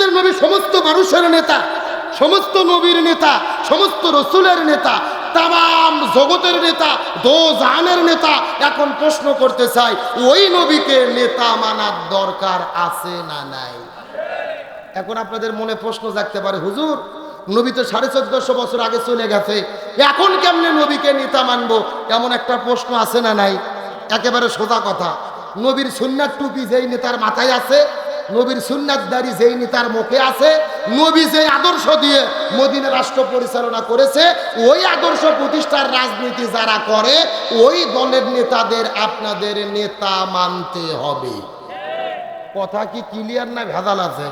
আমাদের নবী সমস্ত মানুষের নেতা, সমস্ত নবীর নেতা, সমস্ত রসুলের নেতা, তাম জগতের নেতা, দো জাহানের নেতা এখন প্রশ্ন করতে চাই, ওই নবীকে নেতা মানার দরকার আছে না নাই? এখন আপনাদের মনে প্রশ্ন জাগতে পারে, হুজুর, নবী তো সাড়ে চোদ্দশো বছর আগে চলে গেছে, এখন কেমনে নবীকে নেতা মানবো? এমন একটা প্রশ্ন আছে না নাই? একেবারে সোজা কথা, নবীর সুন্নাত টুপি যেই নেতার মাথায় আছে নবীর সুন্নাত দাড়ি যেই নেতার মুখে আছে, নবী যে আদর্শ দিয়ে মদিনা রাষ্ট্র পরিচালনা করেছে, ওই আদর্শ প্রতিষ্ঠার রাজনীতি যারা করে, ওই দলের নেতাদের আপনাদের নেতা মানতে হবে। কথা কি ক্লিয়ার না ভেজাল আছে?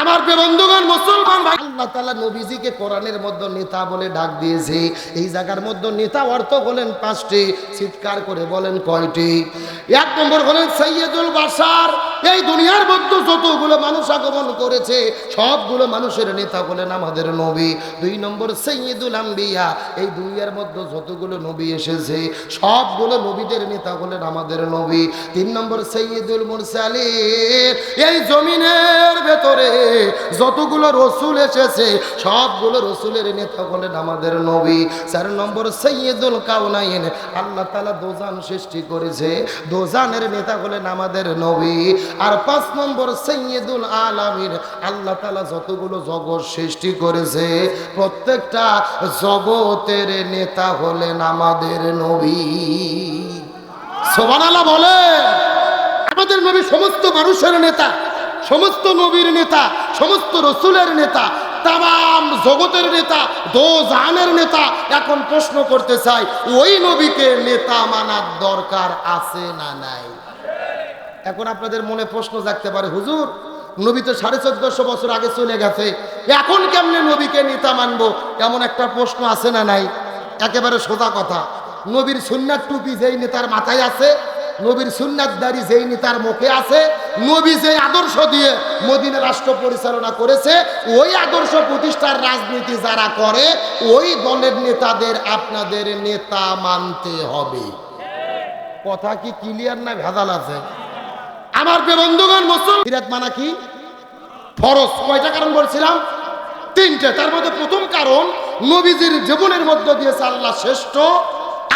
আমার বন্ধুগণ, মুসলমান ভাই, আল্লাহ নবীজিকে কোরআনের মধ্যে নেতা বলে ডাক দিয়েছে। এই জায়গার মধ্যে নেতা অর্থ হলেন পাঁচটি, চিৎকার করে বলেন কয়টি? এক নম্বর হলেন সৈয়দুল বাসার এই দুনিয়ার মধ্যে যতগুলো মানুষ আগমন করেছে, সবগুলো মানুষের নেতা হলেন আমাদের নবী। দুই নম্বর সৈয়দুল আম্বিয়া। এই দুনিয়ার মধ্যে যতগুলো নবী এসেছে, সবগুলো নবীদের নেতা হলেন আমাদের নবী। তিন নম্বর সৈয়দুল মুরসালিন। এই জমিনের ভেতরে যতগুলো রসুল এসেছে, সবগুলো রসুলের নেতা হলেন আমাদের নবী। চার নম্বর সৈয়দুল কাউনাইন। আল্লাহ তালা দোজান সৃষ্টি করেছে, দোজানের নেতা হলেন আমাদের নবী। আর পাঁচ নম্বর সৈয়দুল আলামিন, আল্লাহ তালা যতগুলো জগৎ সৃষ্টি করেছে, প্রত্যেকটা জগতের নেতা হলেন আমাদের নবী। সোবানালা বলে, আমাদের নবী সমস্ত মানুষের নেতা, সমস্ত নবীর নেতা, সমস্ত রসুলের নেতা, তাম জগতের নেতা, দো জাহানের নেতা। এখন প্রশ্ন করতে চাই, ওই নবীকে নেতা মানার দরকার আছে না নাই? এখন আপনাদের মনে প্রশ্ন জাগতে পারে, হুজুর, নবী তো সাড়ে চোদ্দশো বছর আগে চলে গেছে, এখন কেমনে নবীকে নেতা মানবো? এমন একটা প্রশ্ন আছে না নাই? একেবারে সোজা কথা। নবীর সুন্নাত টুপি যেই নেতার মাথায় আছে, নবীর সুন্নাত দাড়ি যেই নেতার মুখে আছে, নবী যে আদর্শ দিয়ে মদিনা রাষ্ট্র পরিচালনা করেছে, ওই আদর্শ প্রতিষ্ঠার রাজনীতি যারা করে, ওই দলের নেতাদের আপনাদের নেতা মানতে হবে। কথা কি ক্লিয়ার না ভেজাল আছে? আমার বন্ধুগণ, মুসলমান ফিরাত মানা কি? ফরজ। কয়টা কারণ বলছিলাম? তিনটে। তার মধ্যে প্রথম কারণ, নবীজির জীবনের মধ্য দিয়ে আল্লাহ শ্রেষ্ঠ,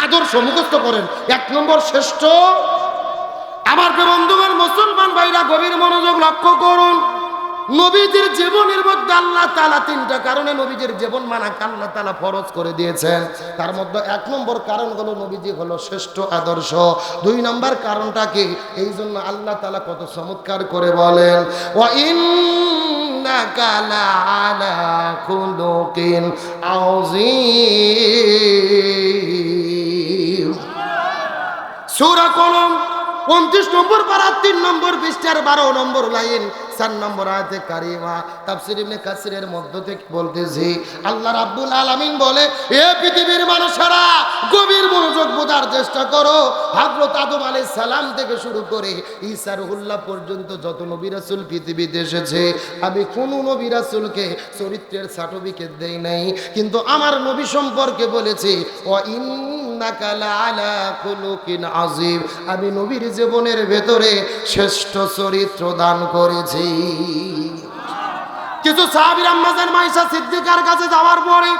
আদর্শ মুখস্থ করেন। এক নম্বর শ্রেষ্ঠ আমার বন্ধুগণ, মুসলমান ভাইরা গভীর মনোযোগ লক্ষ্য করুন। নবীজির জীবনের মধ্যে আল্লাহ তালা তিনটা কারণে নবীজির জীবন মানা আল্লাহ তালা ফরজ করে দিয়েছেন। তার মধ্যে এক নম্বর কারণ হলো নবীজি হলো শ্রেষ্ঠ আদর্শ। দুই নম্বর কারণটা কি? এই জন্য আল্লাহ তালা কত চমৎকার করে বলেন ও খুলুকিন আযীম। কলম পঞ্চাশ নম্বর পারা, তিন নম্বর পৃষ্ঠার বারো নম্বর লাইন। চার নম্বর আয়াতে কারিমা তাফসির ইবনে কাসিরের মধ্য থেকে বলতেছি, আল্লাহ রাব্বুল আলামিন বলে, এ পৃথিবীর মানুষেরা, গভীর মনোযোগ বোঝার চেষ্টা করো। হযরত আদম আলাইহিস সালাম থেকে শুরু করে ঈসা রুহুল্লাহ পর্যন্ত যত নবী রাসূল পৃথিবীতে এসেছে, আমি কোন নবী রাসূলকে চরিত্রের সার্টিফিকেট দেই নাই। কিন্তু আমার নবী সম্পর্কে বলেছি ও ইন আমি নবীর জীবনের ভেতরে শ্রেষ্ঠ চরিত্র দান করেছি। কিছু সাহাবীর আম্মাজান মাইশা সিদ্দিকার কাছে যাওয়ার পরে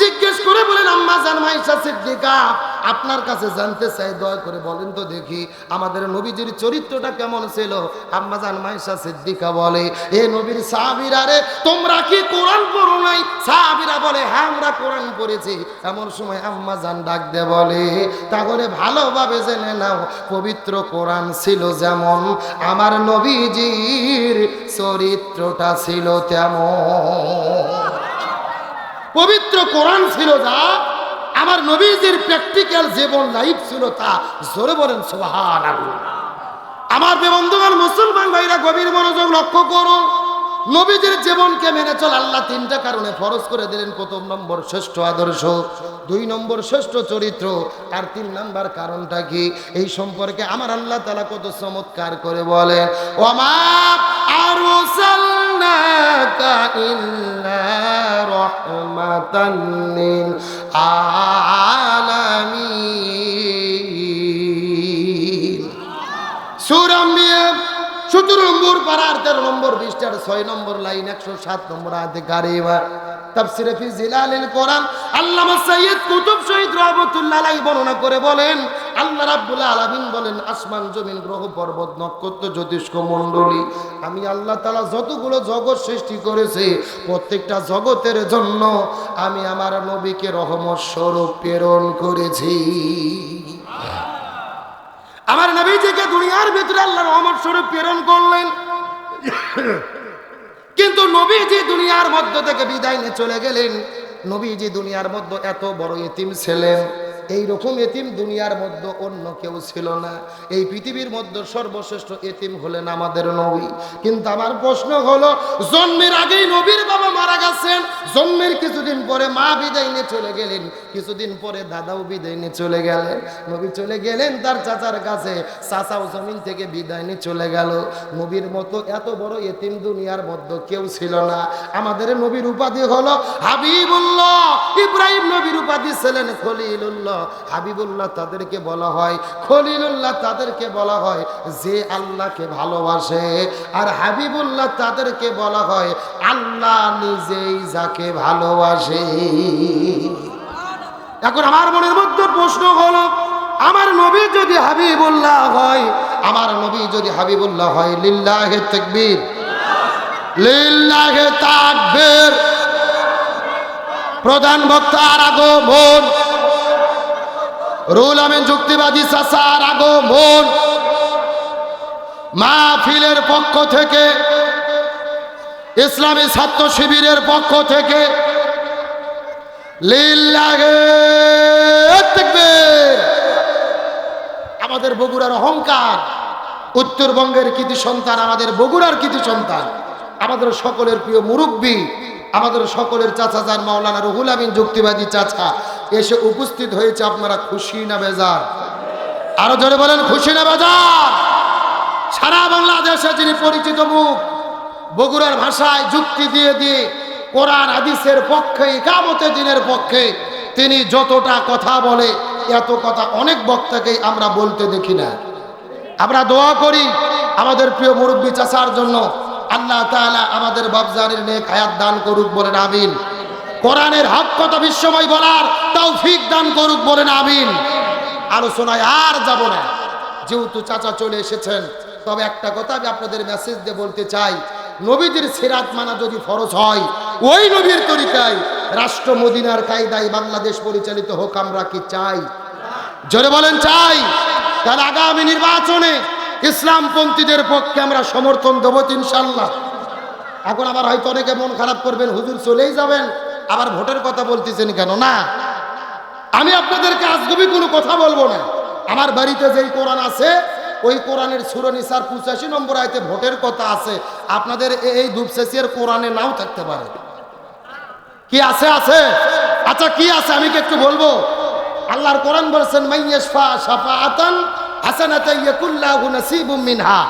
জিজ্ঞেস করে বলেন আম্মাজান মাইশা সিদ্দিকা আপনার কাছে জানতে চাই, দয়া করে বলেন তো দেখি আমাদের নবীজির চরিত্রটা কেমন ছিল? আম্মাজান মাইশা সিদ্দিকা বলে, এ নবীর সাহাবীরা রে, তোমরা কি কোরআন পড়ো নাই? সাহাবীরা বলে হ্যাঁ আমরা কোরআন পড়েছি। এমন সময় আম্মাজান ডাক দে বলে, তাহলে ভালোভাবে জেনে নাও, পবিত্র কোরআন ছিল যেমন আমার নবীজির চরিত্রটা ছিল তেমন। পবিত্র কোরআন ছিল যা আমার নবীজির প্র্যাকটিক্যাল জীবন লাইফ ছিল তা জোরে বলেন সুবহান আমার বন্ধুগণ মুসলমান ভাইরা, গভীর মনোযোগ লক্ষ্য করুন। নবীজির জীবনকে মেনে চল আল্লাহ তিনটা কারণে ফরজ করে দিলেন। প্রথম নম্বর, শ্রেষ্ঠ আদর্শ। দুই নম্বর, শ্রেষ্ঠ চরিত্র। আর তিন নম্বর কারণটা কি? এই সম্পর্কে আমার আল্লাহ তালা কত চমৎকার করে বলে ওমা আরও রহমাতান লিল আলামিন নম্বর পাড়ার তেরো নম্বর ছয় নম্বর লাইন, একশো সাত নম্বর আসমান, জমিন, গ্রহ, পর্বত, নক্ষত্র, জ্যোতিষ্ক আমি আল্লাহ তাআলা যতগুলো জগৎ সৃষ্টি করেছি, প্রত্যেকটা জগতের জন্য আমি আমার নবীকে রহমত স্বরূপ প্রেরণ করেছি। আমার নবীজিকে দুনিয়ার ভিতরে আল্লাহ রহমত স্বরূপ প্রেরণ করলেন। কিন্তু নবীজি দুনিয়ার মধ্য থেকে বিদায় নিয়ে চলে গেলেন নবীজি দুনিয়ার মধ্যে এত বড় ইতিম ছিলেন। এই রকম এতিম দুনিয়ার মধ্যে অন্য কেউ ছিল না। এই পৃথিবীর মধ্যে সর্বশ্রেষ্ঠ এতিম হলেন আমাদের নবী। কিন্তু আমার প্রশ্ন হলো, জন্মের আগেই নবীর বাবা মারা গেছেন, জন্মের কিছুদিন পরে মা বিদায় নিয়ে চলে গেলেন, কিছুদিন পরে দাদাও বিদায় নিয়ে চলে গেলেন। নবী চলে গেলেন তার চাচার কাছে, চাচাও জমিন থেকে বিদায় নিয়ে চলে গেল। নবীর মতো এত বড় এতিম দুনিয়ার মধ্যে কেউ ছিল না। আমাদের নবীর উপাধি হলো হাবিবুল্লাহ, ইব্রাহিম নবীর উপাধি ছিলেন খলিলুল্লাহ। হাবিবুল্লাহ তাদেরকে বলা হয়, খলিলুল্লাহ তাদেরকে বলা হয় যে আল্লাহকে ভালোবাসে। আর হাবিবুল্লাহ তাদেরকে বলা হয়, আল্লাহ নিজেই যাকে ভালোবাসে। এখন আমার মনের মধ্যে প্রশ্ন হলো, আমার নবী যদি হাবিবুল্লাহ হয়, আমার নবী যদি হাবিবুল্লাহ হয়, লিল্লাহে তাকবীর লিল্লাহে তাকবীর। প্রধান বক্তার আগমন। রুল আমিন যুক্তিবাদী চাচার আগমন মাহফিলের পক্ষ থেকে, ইসলামী ছাত্র শিবিরের পক্ষ থেকে। আমাদের বগুড়ার অহংকার, উত্তরবঙ্গের কৃতি সন্তান, আমাদের বগুড়ার কৃতি সন্তান, আমাদের সকলের প্রিয় মুরব্বী আমাদের সকলের চাচা যান, মাওলানা রহুল আমিন যুক্তিবাদী চাচা, এসে উপস্থিত হয়েছে আপনারা খুশি না বেজার? আরও জোরে বলেন, খুশি না বেজার? সারা বাংলাদেশে যিনি পরিচিত মুখ, বগুড়ার ভাষায় যুক্তি দিয়ে দিয়ে কোরআন, হাদিসের পক্ষে ইকামতে দিনের পক্ষে তিনি যতটা কথা বলে, এত কথা অনেক বক্তাকেই আমরা বলতে দেখি না। আমরা দোয়া করি আমাদের প্রিয় মুরব্বী চাষার জন্য আল্লাহ তাআলা আমাদের বাবজানের নেক হায়াত দান করুক বলেন, আমিন। কোরআনের হক কথা বিশ্বময় বলার তৌফিক দান করুক বলেন, আমিন। আলোচনায় আর যাব না। যেহেতু চাচা চলে এসেছেন, তবে একটা কথা আমি আপনাদের মেসেজ দিয়ে বলতে চাই। নবীদের সিরাত মানা যদি ফরজ হয়, ওই নবীর তরিকায় রাষ্ট্র মদিনার কায়দায় বাংলাদেশ পরিচালিত হোক, আমরা কি চাই? জোরে বলেন, চাই। তাহলে আগামী নির্বাচনে ইসলামপন্থীদের পক্ষে আমরা সমর্থন দেবো ইনশাল্লাহ। এখন আবার হয়তো অনেকে মন খারাপ করবেন, হুজুর চলেই যাবেন, আবার ভোটের কথা বলতেছেন কেন? না। আমি আপনাদেরকে আজগবি কোনো কথা বলব না। আমার বাড়িতে যেই কোরআন আছে, ওই কোরআনের সুরনিসার পঁচাশি নম্বর আয়তে ভোটের কথা আছে। আপনাদের এই দুপসেসিয়ার কোরআনে নাও থাকতে পারে। কি আছে আছে? আচ্ছা কি আছে? আমি কি একটু বলব? আল্লাহর কোরআন বলেছেন ইয়াকুল্লাহু নাসিবুম মিনহা।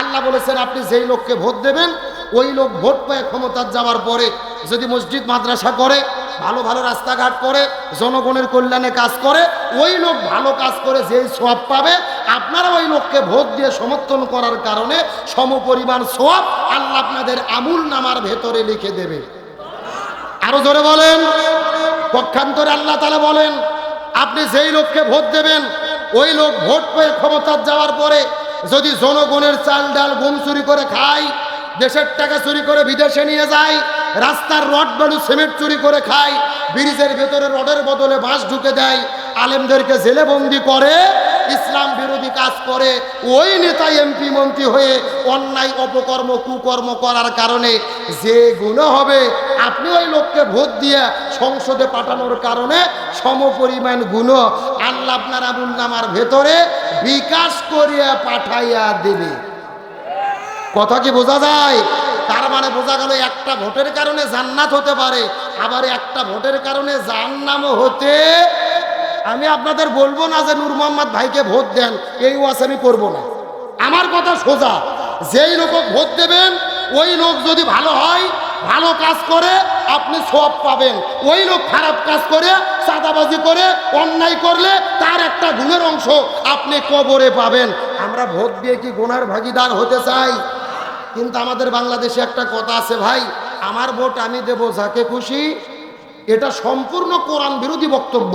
আল্লাহ বলেছেন, আপনি যেই লোককে ভোট দেবেন, ওই লোক ভোট পায় ক্ষমতার যাওয়ার পরে। যদি মসজিদ, মাদ্রাসা করে, ভালো ভালো রাস্তাঘাট করে, জনগণের কল্যাণে কাজ করে, ওই লোক ভালো কাজ করে যেই সোয়াব পাবে, আপনারা ওই লোককে ভোট দিয়ে সমর্থন করার কারণে সমপরিমাণ সোয়াব আল্লাহ আপনাদের আমুল নামার ভেতরে লিখে দেবে। আরও জোরে বলেন। পক্ষান্তরে আল্লাহ তালা বলেন, আপনি যেই লোককে ভোট দেবেন ওই লোক ভোট পেয়ে ক্ষমতার যাওয়ার পরে যদি জনগণের চাল ডাল গম চুরি করে খায়, দেশের টাকা চুরি করে বিদেশে নিয়ে যায়, রাস্তার রড বালু সিমেন্ট চুরি করে খায়, ব্রিজের ভেতরে রডের বদলে বাঁশ ঢুকে দেয়, আলেমদেরকে জেলে বন্দি করে, ইসলাম কাজ করে, ওই নেতা এমপি, মন্ত্রী হয়ে অন্যায়, অপকর্ম, কুকর্ম করার কারণে যে গুণ হবে, আপনি ওই লোককে ভোট দিয়ে সংসদে পাঠানোর কারণে সমপরিমাণ গুণ আল্লাহ আপনার আবুল নামার ভেতরে বিকাশ করিয়া পাঠাইয়া দেবে। কথা কি বোঝা যায়? তার মানে বোঝা গেল একটা ভোটের কারণে জান্নাত হতে পারে, আবার একটা ভোটের কারণে জাহান্নামও হতে আমি আপনাদের বলব না যে নূর মোহাম্মদ ভাইকে ভোট দেন, এই ওয়াজ আমি করব না। আমার কথা সোজা, যেই লোক ভোট দেবেন, ওই লোক যদি ভালো হয়, ভালো কাজ করে, আপনি সব পাবেন। ওই লোক খারাপ কাজ করে, চাঁদাবাজি করে, অন্যায় করলে তার একটা গুণের অংশ আপনি কবরে পাবেন। আমরা ভোট দিয়ে কি গুণার ভাগিদার হতে চাই? কিন্তু আমাদের বাংলাদেশে একটা কথা আছে ভাই, আমার ভোট আমি দেব যাকে খুশি, এটা সম্পূর্ণ কোরআন বিরোধী বক্তব্য।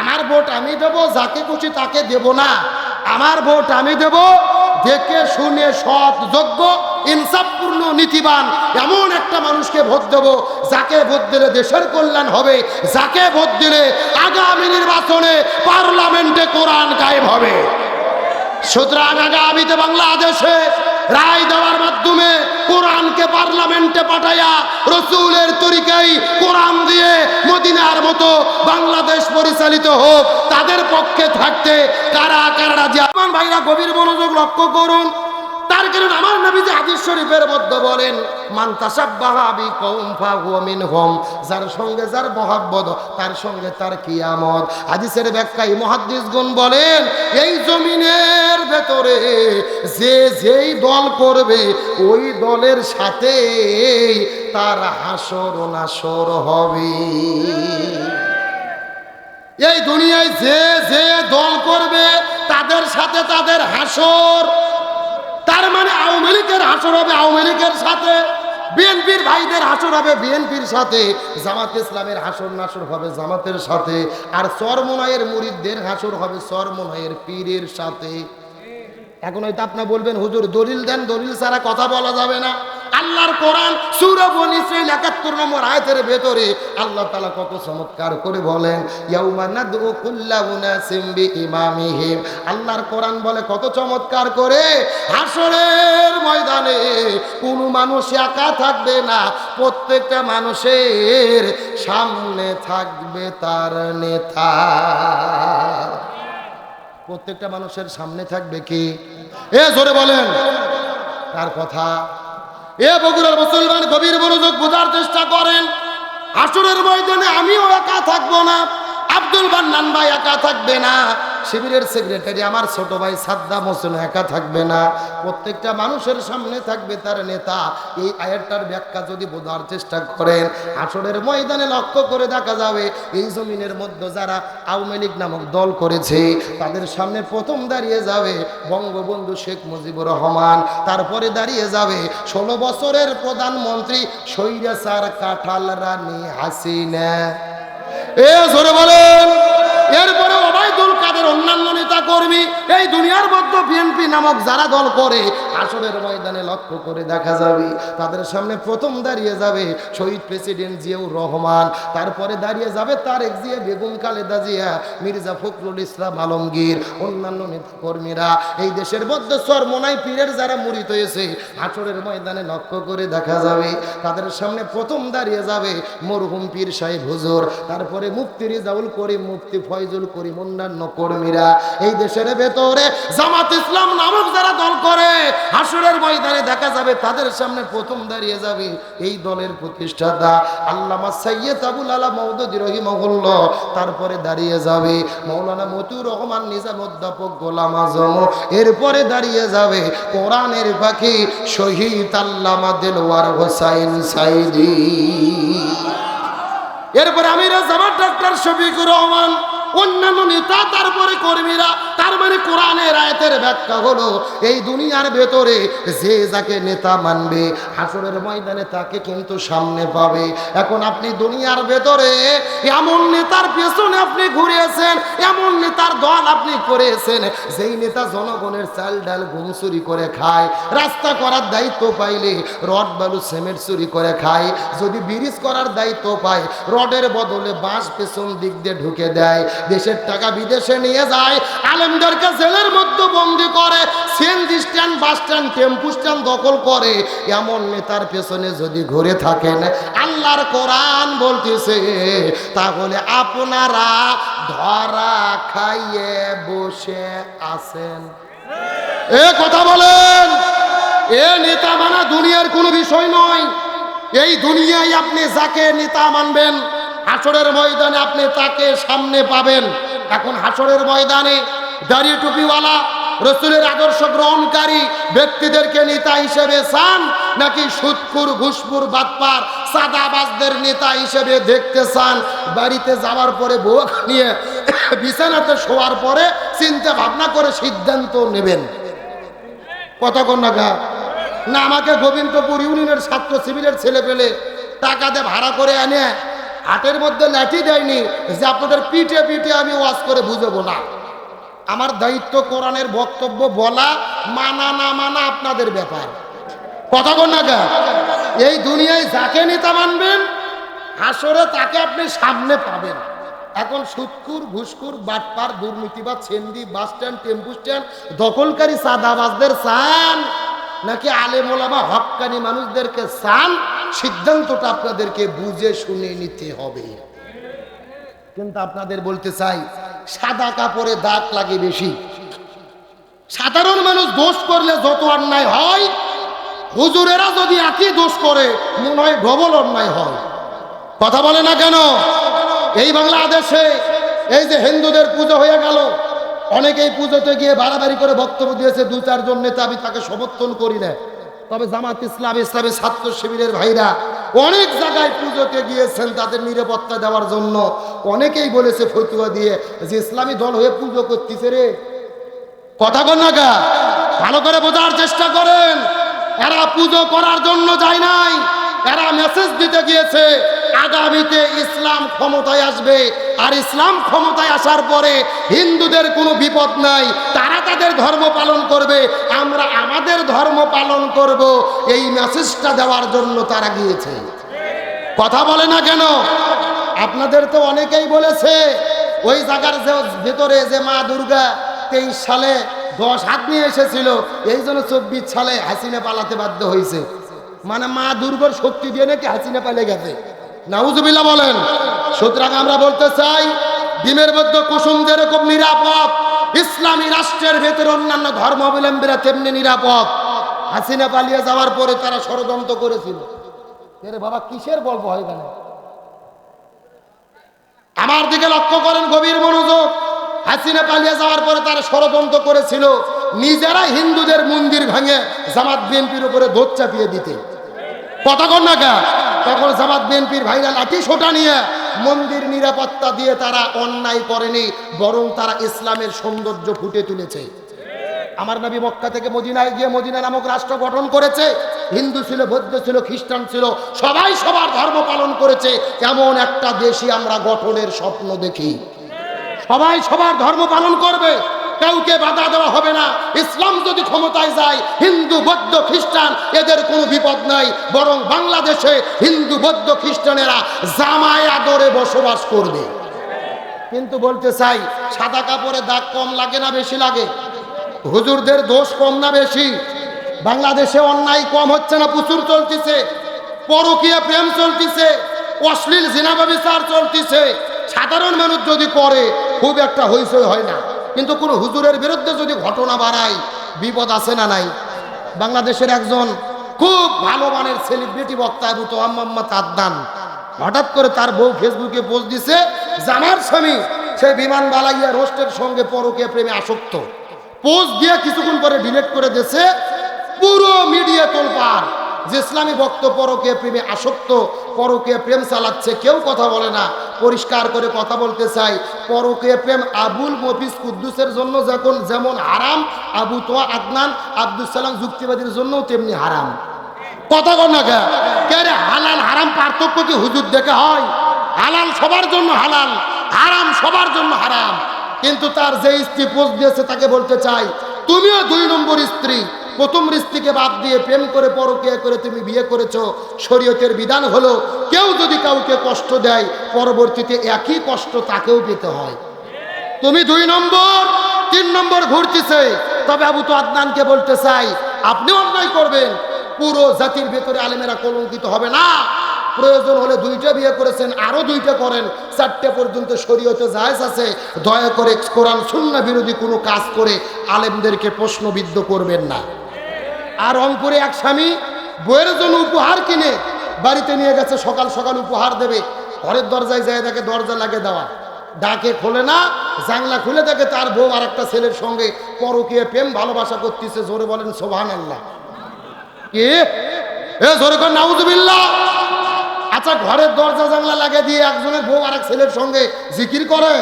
আমার ভোট আমি দেব, যাকে খুশি তাকে দেব না। আমার ভোট আমি দেব, দেখে শুনে সৎ, যোগ্য, ইনসাফপূর্ণ, নীতিবান এমন একটা মানুষকে ভোট দেব, যাকে ভোট দিলে দেশের কল্যাণ হবে, যাকে ভোট দিলে আগামী নির্বাচনে পার্লামেন্টে কোরআন কায়েম হবে। সুতরাং আগামীতে বাংলাদেশে রায় পার্লামেন্টে পাঠাইয়া রসুলের তরিকাই কোরআন দিয়ে মদিনার মতো বাংলাদেশ পরিচালিত হোক, তাদের পক্ষে থাকতে কারা কারা যে ভাইরা গভীর মনোযোগ লক্ষ্য করুন। তার কারণ আমার নবী যে হাদিস শরীফের মধ্যে বলেন, মান তাসাব্বাহা বিকৌম ফাহুয়া মিনহুম যার সঙ্গে যার মহাব্বত, তার সঙ্গে তার কিয়ামত। হাদিসের ব্যাখ্যায় মুহাদ্দিসগণ বলেন, এই জমিনের ভেতরে যে যেই দল করবে, ওই দলের সাথে তার হাসর নাসর হবে। এই দুনিয়ায় যে যে দল করবে, তাদের সাথে তাদের হাসর তার মানে আওয়ামী লীগের হাসর হবে আওয়ামী লীগের সাথে, বিএনপির ভাইদের হাসর হবে বিএনপির সাথে, জামাত ইসলামের হাসর নাসর হবে জামাতের সাথে, আর চরমোনায়ের মুরিদদের হাসর হবে চরমোনায়ের পীরের সাথে। এখন হয়তো আপনি বলবেন, হুজুর, দলিল দেন, দলিল ছাড়া কথা বলা যাবে না। আল্লাহর কোরআন সুরবন ইসরাইল একাত্তর নম্বর আয়াতের ভেতরে আল্লাহ তালা কত চমৎকার করে বলেন বিইমামিহিম। আল্লাহর কোরআন বলে কত চমৎকার করে হাসরের ময়দানে কোনো মানুষ একা থাকবে না, প্রত্যেকটা মানুষের সামনে থাকবে তার নেতা। প্রত্যেকটা মানুষের সামনে থাকবে কি? এ জোরে বলেন। তার কথা? এ বগুড়ার মুসলমান গভীর মনোযোগ বোঝার চেষ্টা করেন। আসরের ময়দানে আমিও একা থাকব না। আব্দুল বান্নান ভাই একা থাকবে না। শিবিরের সেক্রেটারি, আমার ছোট ভাই সাদ্দাম হোসেন একা থাকবে না। প্রত্যেকটা মানুষের সামনে থাকবে তার নেতা। এই আয়াতটার ব্যাখ্যা যদি বোঝার চেষ্টা করেন আসরের ময়দানে লক্ষ্য করে দেখা যাবে, এই জমিনের মধ্যে যারা আওয়ামী লীগ নামক দল করেছে, তাদের সামনে প্রথম দাঁড়িয়ে যাবে বঙ্গবন্ধু শেখ মুজিবুর রহমান। তারপরে দাঁড়িয়ে যাবে ষোলো বছরের প্রধানমন্ত্রী সৈরাসার কাঁঠাল রানী হাসিনা। এ জোরে বলেন। এরপরে অন্যান্য নেতা কর্মী, এই দুনিয়ার মধ্যে বিএনপি নামক যারা দল করে, আসরের ময়দানে লক্ষ্য করে দেখা যাবে, তাদের সামনে প্রথম দাঁড়িয়ে যাবে শহীদ প্রেসিডেন্ট জিয়াউর রহমান, তারপরে দাঁড়িয়ে যাবে তারেক জিয়া, বেগম খালেদা জিয়া, মির্জা ফখরুল ইসলাম আলমগীর, অন্যান্য নেতা কর্মীরা এই দেশের মধ্যে সরমোনাই পীরের যারা মুড়িত হয়েছে, আসরের ময়দানে লক্ষ্য করে দেখা যাবে, তাদের সামনে প্রথম দাঁড়িয়ে যাবে মরহুম পীর সাহেব হুজুর, তারপরে মুফতি রিজাউল করিম, মুফতি ফয়জুল করিম, অন্যান্য কর্মীরা। এই দেশের ভেতরে জামাত ইসলাম নামক যারা দল করে, হাসুরের ময়দানে দেখা যাবে তাদের সামনে প্রথম দাঁড়িয়ে যাবে এই দলের প্রতিষ্ঠাতা আল্লামা সৈয়দ আবুল আলা মৌদুদি রহিমহুল্লাহ। তারপরে দাঁড়িয়ে যাবে মৌলানা মতুর রহমান নিজাম অধ্যাপক গোলাম আজম। এরপরে দাঁড়িয়ে যাবে কোরআনের পাখি শহীদ আল্লামা দেলওয়ার হোসাইন সাইদি। এরপরে আমির জামাত ডাক্তার শফিকুর রহমান অন্যান্য নেতা, তারপরে কর্মীরা, তার মানে কোরআনের আয়াতের ব্যাখ্যা হলো, এই দুনিয়ার ভেতরে যে যাকে নেতা মানবে, হাসরের ময়দানে তাকে কিন্তু সামনে পাবে। এখন আপনি দুনিয়ার ভেতরে এমন নেতার পেছনে আপনি ঘুরিয়েছেন এমন নেতার দল আপনি করেছেন, যেই নেতা জনগণের চাল ডাল ঘুম চুরি করে খায়, রাস্তা করার দায়িত্ব পাইলে রড, বালু, সিমেন্ট চুরি করে খায়, যদি ব্রিজ করার দায়িত্ব পায়, রডের বদলে বাঁশ পেছন দিক দিয়ে ঢুকে দেয় দেশের টাকা বিদেশে নিয়ে যায়। আলেমদেরকে জেলের মধ্যে বন্দি করে, CNG stand, bus stand, tempo stand দখল করে। এমন নেতার পেছনে যদি ঘুরে থাকেন, আল্লাহর কোরআন বলতেছে, তাহলে আপনারা ধরা খাইয়ে বসে আছেন। এ কথা বলেন, এ নেতা মানা দুনিয়ার কোনো বিষয় নয়। এই দুনিয়ায় আপনি যাকে নেতা মানবেন হাসরের ময়দানে আপনি তাকে সামনে পাবেন। এখন হাসরের ময়দানে দাড়ি টুপিওয়ালা, রসুলের আদর্শ গ্রহণকারী ব্যক্তিদেরকে নেতা হিসেবে চান নাকি সুৎকুর ঘুষপুর বাতপার সাদাবাজদের নেতা হিসেবে দেখতে চান? বাড়িতে যাওয়ার পরে বউ নিয়ে বিছানাতে শোয়ার পরে চিন্তা ভাবনা করে সিদ্ধান্ত নেবেন। কতক্ষণ নাগা না, আমাকে গোবিন্দপুর ইউনিয়নের ছাত্র শিবিরের ছেলে পেলে টাকা দিয়ে ভাড়া করে এনে হাটের মধ্যে লাঠি দেয়নি যে আপনাদের পিঠে পিঠে আমি ওয়াজ করে বুঝব না। আমার দায়িত্ব কোরআনের বক্তব্য বলা, মানা না মানা আপনাদের ব্যাপার। কথা বল না? এই দুনিয়ায় যাকে নেতা মানবেন, হাসরে তাকে আপনি সামনে পাবেন। এখন সুৎকুর ঘুসকুর বাটপার দুর্নীতিবাদ ছেন্দি, বাস স্ট্যান্ড, টেম্পু স্ট্যান্ড, দখলকারী সাদাবাজদের চান। নাকি আলে আলেমোলামা হক্কানি মানুষদেরকে চান? সিদ্ধান্তটা আপনাদেরকে বুঝে শুনে নিতে হবে। কিন্তু আপনাদের বলতে চাই, সাদা কাপড়ে দাগ লাগে বেশি। সাধারণ মানুষ দোষ করলে যত অন্যায় হয়, হুজুরেরা যদি একই দোষ করে, মনে হয় ডবল অন্যায় হয়। কথা বলে না কেন? এই বাংলাদেশে এই যে হিন্দুদের পুজো হয়ে গেল অনেকেই পুজোতে গিয়ে বাড়াবাড়ি করে বক্তব্য দিয়েছে, দু চারজন নেতা আমি তাকে সমর্থন করি না। তবে জামাত ইসলাম, ইসলামের ছাত্র শিবিরের ভাইরা অনেক জায়গায় পুজোতে গিয়েছেন তাদের নিরাপত্তা দেওয়ার জন্য। অনেকেই বলেছে ফতুয়া দিয়ে যে ইসলামী দল হয়ে পুজো করতেছে রে। কথা কন না? ভালো করে বোঝার চেষ্টা করেন। এরা পুজো করার জন্য যায় নাই। এরা মেসেজ দিতে গিয়েছে, আগামীতে ইসলাম ক্ষমতায় আসবে। আর ইসলাম ক্ষমতায় আসার পরে হিন্দুদের কোনো বিপদ নাই, তারা তাদের ধর্ম পালন করবে, আমরা আমাদের ধর্ম পালন করব। এই মেসেজটা দেওয়ার জন্য তারা গিয়েছে। কথা বলে না কেন? আপনাদের তো অনেকেই বলেছে, ওই জায়গার যে ভেতরে যে মা দুর্গা তেইশ সালে দশ হাত নিয়ে এসেছিল, এই জন্য চব্বিশ সালে হাসিনা পালাতে বাধ্য হয়েছে। মানে মা দুর্গর শক্তি দিয়ে নাকি হাসিনা পালে গেছে। নাউজুবিল্লাহ বলেন, সুতরাং আমরা বলতে চাই ডিমের মধ্যে কুসুম যেরকম নিরাপদ, ইসলামী রাষ্ট্রের ভেতরে অন্যান্য ধর্মাবলম্বীরা তেমনি নিরাপদ। হাসিনা পালিয়ে যাওয়ার পরে তারা ষড়যন্ত্র করেছিল। এরে বাবা, কিসের গল্প হয় গেল আমার দিকে লক্ষ্য করেন গভীর মনোযোগ। হাসিনা পালিয়ে যাওয়ার পরে তারা ষড়যন্ত্র করেছিল। নিজেরা হিন্দুদের মন্দির ভাঙে জামাত বিএনপির উপরে দোধ চাপিয়ে দিতে। কথা কন না কা? তখন জামাত বিএনপির ভাইরা লাঠি সোটা নিয়ে মন্দির নিরাপত্তা দিয়ে তারা অন্যায় করেনি, বরং তারা ইসলামের সৌন্দর্য ফুটে তুলেছে। আমার নবী মক্কা থেকে মদিনায় গিয়ে মদিনা নামক রাষ্ট্র গঠন করেছে। হিন্দু ছিল, বৌদ্ধ ছিল, খ্রিস্টান ছিল, সবাই সবার ধর্ম পালন করেছে। এমন একটা দেশই আমরা গঠনের স্বপ্ন দেখি। সবাই সবার ধর্ম পালন করবে। কাউকে বাধা দেওয়া হবে না। ইসলাম যদি ক্ষমতায় যায়, হিন্দু, বৌদ্ধ, খ্রিস্টান, এদের কোনো বিপদ নাই। বরং বাংলাদেশে হিন্দু, বৌদ্ধ, খ্রিস্টানেরা জামায় আদরে বসবাস করবে। কিন্তু বলতে চাই, সাদা কাপড়ে দাগ কম লাগে না, বেশি লাগে? হুজুরদের দোষ কম না, বেশি? বাংলাদেশে অন্যায় কম হচ্ছে না, প্রচুর চলতেছে। পরকীয় প্রেম চলতেছে, অশ্লীল জিনাবা বিচার চলতেছে। সাধারণ মানুষ যদি করে খুব একটা হইচই হয় না। কিন্তু কোনো হুজুরের বিরুদ্ধে যদি ঘটনা বাড়ায়, বিপদ আছে না নাই? বাংলাদেশের একজন খুব ভালো মানের সেলিব্রিটি বক্তা আবু তো মোহাম্মদ আদনান, হঠাৎ করে তার বউ ফেসবুকে পোস্ট দিছে, জামার স্বামী সে বিমান বালাইয়া রোস্টের সঙ্গে পরকে প্রেমে আসক্ত। পোস্ট দিয়ে কিছুক্ষণ পরে ডিলেট করে দিয়েছে, পুরো মিডিয়া তোলপার যে ইসলামী ভক্ত পরকে প্রেমে আসক্ত পরকে প্রেম চালাচ্ছে, কেউ কথা বলে না। পরিষ্কার করে কথা বলতে চাই। পরকে প্রেম আবুল মফিজ কুদ্দুসের জন্য যখন যেমন হারাম, আবু তোয়া আদনান আব্দুল সালাম যুক্তিবাদীর জন্যও তেমনি হারাম। কথা কর না কে? কে হালাল হারাম পার্থক্য কি হুজুর দেখে হয়? হালাল সবার জন্য হালাল, হারাম সবার জন্য হারাম। কিন্তু তার যে স্ত্রী পোস্ট দিয়েছে তাকে বলতে চাই, তুমিও দুই নম্বর স্ত্রী। প্রথম স্ত্রীকে বাদ দিয়ে প্রেম করে পরকিয়া করে তুমি বিয়ে করেছ, শরীয়তের বিধান হলো, কেউ যদি কাউকে কষ্ট দেয়, পরবর্তীতে একই কষ্ট তাকেও পেতে হয়। তুমি দুই নম্বর, তিন নম্বর ঘুরতেছে। তবে আবু তো আদনানকে বলতে চাই আপনি অন্যায় করবেন। পুরো জাতির ভেতরে আলেমেরা কলঙ্কিত হবে না। প্রয়োজন হলে দুইটা বিয়ে করেছেন আরও দুইটা করেন। চারটে পর্যন্ত শরীয়তে জায়েজ আছে। দয়া করে কোরআন সুন্না বিরোধী কোনো কাজ করে আলেমদেরকে প্রশ্নবিদ্ধ করবেন না। আর রংপুরে এক স্বামী বইয়ের জন্য উপহার কিনে বাড়িতে নিয়ে গেছে, সকাল সকাল উপহার দেবে। ঘরের দরজায় যায় তাকে দরজা লাগে দেওয়া। ডাকে খোলে না, জানলা খুলে দেখে তার বউ আর একটা ছেলের সঙ্গে পরকীয় প্রেম, ভালোবাসা করতেছে। জোরে বলেন সোভান আল্লাহ কে? এ, জোরে কর আচ্ছা ঘরের দরজা, জানলা লাগিয়ে দিয়ে একজনের বউ আর এক ছেলের সঙ্গে জিকির করে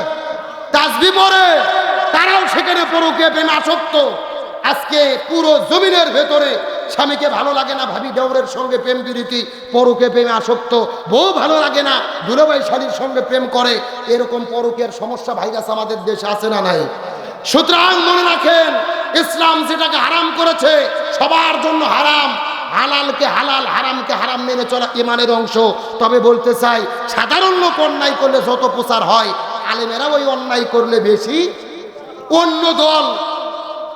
তাজবি পরে তারাও সেখানে পরকীয় প্রেম আসক্ত। আজকে পুরো জমিনের ভেতরে স্বামীকে ভালো লাগে না, ভাবি দেওরের সঙ্গে প্রেম প্রীতি, পরকে প্রেমে আসক্ত। বউ ভালো লাগে না, দুলাভাই শালীর সঙ্গে প্রেম করে। এরকম পরকের সমস্যা ভাইরাস আমাদের দেশে আছে না নাই? সুতরাং মনে রাখেন, ইসলাম যেটাকে হারাম করেছে, সবার জন্য হারাম। হালালকে হালাল, হারামকে হারাম মেনে চলা ইমানের অংশ। তবে বলতে চাই, সাধারণ লোক অন্যায় করলে যত প্রচার হয় আলেমেরা ওই অন্যায় করলে বেশি। অন্য দল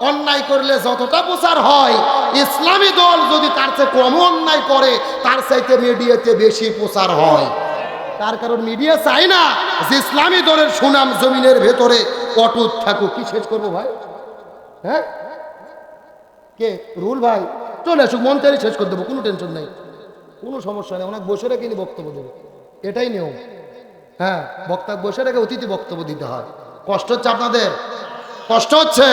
অন্যায় করলে যতটা প্রচার হয়, ইসলামী দল যদি তার চেয়ে কম অন্যায় করে, তার চাইতে মিডিয়াতে বেশি প্রচার হয়। তার কারণ মিডিয়া চাই না যে ইসলামী দলের সুনাম জমিনের ভেতরে অটুট থাকুক। কি শেষ করব ভাই? হ্যাঁ? কে? রুল ভাই? চলে আসুক, মন শেষ করে দেবো, কোনো টেনশন নেই। কোনো সমস্যা নেই ওনাকে বসে রেখে বক্তব্য দেবো এটাই নিয়ম। হ্যাঁ বক্তা, বসে রেখে অতিথি বক্তব্য দিতে হয়। কষ্ট হচ্ছে আপনাদের? কষ্ট হচ্ছে?